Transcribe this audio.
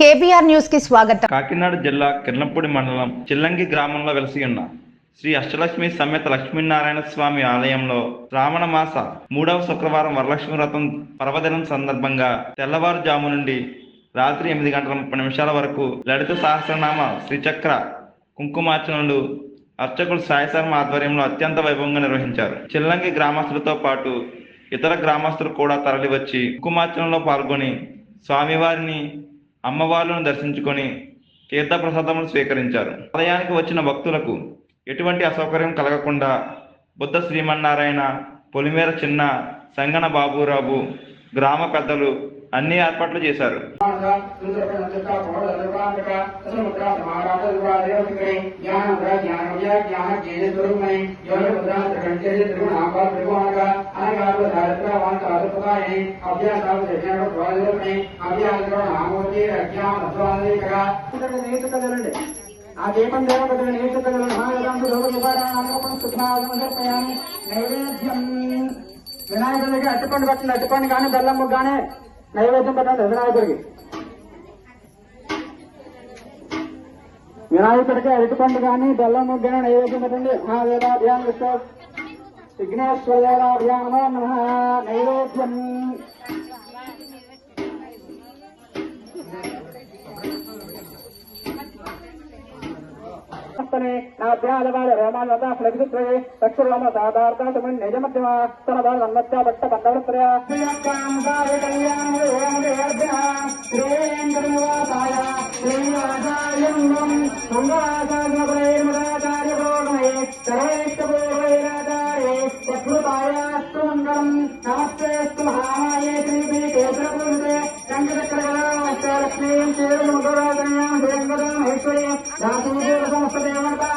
KBR న్యూస్కి స్వాగతం. కాకినాడ జిల్లా కిర్లంపూడి మండలం చిల్లంగి గ్రామంలో వెలసి ఉన్న శ్రీ అష్టలక్ష్మి సమేత లక్ష్మీనారాయణ స్వామి ఆలయంలో శ్రావణ మాస మూడవ శుక్రవారం వరలక్ష్మి వ్రతం పర్వదినం సందర్భంగా తెల్లవారుజాము నుండి రాత్రి ఎనిమిది గంటల ముప్పై నిమిషాల వరకు లలిత సహస్రనామ శ్రీచక్ర కుంకుమార్చనలు అర్చకులు సాయి ఆధ్వర్యంలో అత్యంత వైభవంగా నిర్వహించారు. చిల్లంగి గ్రామస్తులతో పాటు ఇతర గ్రామస్తులు కూడా తరలివచ్చి కుంకుమార్చనలో పాల్గొని స్వామివారిని అమ్మవార్లను దర్శించుకొని తీర్థప్రసాదములు స్వీకరించారు. ఆలయానికి వచ్చిన భక్తులకు ఎటువంటి అసౌకర్యం కలగకుండా బుద్ధ శ్రీమన్నారాయణ పొలిమేర చిన్న సంగన బాబురాబు గ్రామ పెద్దలు అన్ని ఏర్పాట్లు చేశారు. ఆ దీపం దేవతలు నేర్చుకలు మహాగంధు సుఖాగమర్పయామి నైవేద్యం వినాయకుడికి అట్టుపండు పట్టండి అట్టుపండు కానీ బెల్లం కానీ నైవేద్యం పెట్టండి వినాయకుడికి. వినాయకుడికి అరటిపండు కానీ బెల్లం ముగ్గు నైవేద్యం పెట్టండి. ఆ వేదాభ్యాం విశ్వ విఘ్నేశ్వరాభ్యామో నైవేద్యం. స్తనే నాభ్యాదవాద రోమాలత ఫ్లగ్సుత్రయే చక్షుర్లోమ సాధార్థమన్ నిజమధ్యమ. స్తనదాల నమ్మత్య భట్ట బంధవత్రయ गंगम गंगाचार्यप्रैर्मदाचार्यप्रोगमये सर्वैकपूर्वैराचार्ये चक्रुपायास्तु मङ्गलम् नमस्तेऽस्तु हामाये श्रीपीठेन्द्रपुरुषे शङ्करचक्रगणाश्चलक्ष्मीम् चेरुमुगुरागण्याम् श्रीङ्गदाम् ऐश्वर्यम् दासुदेवसमस्तदेवताम्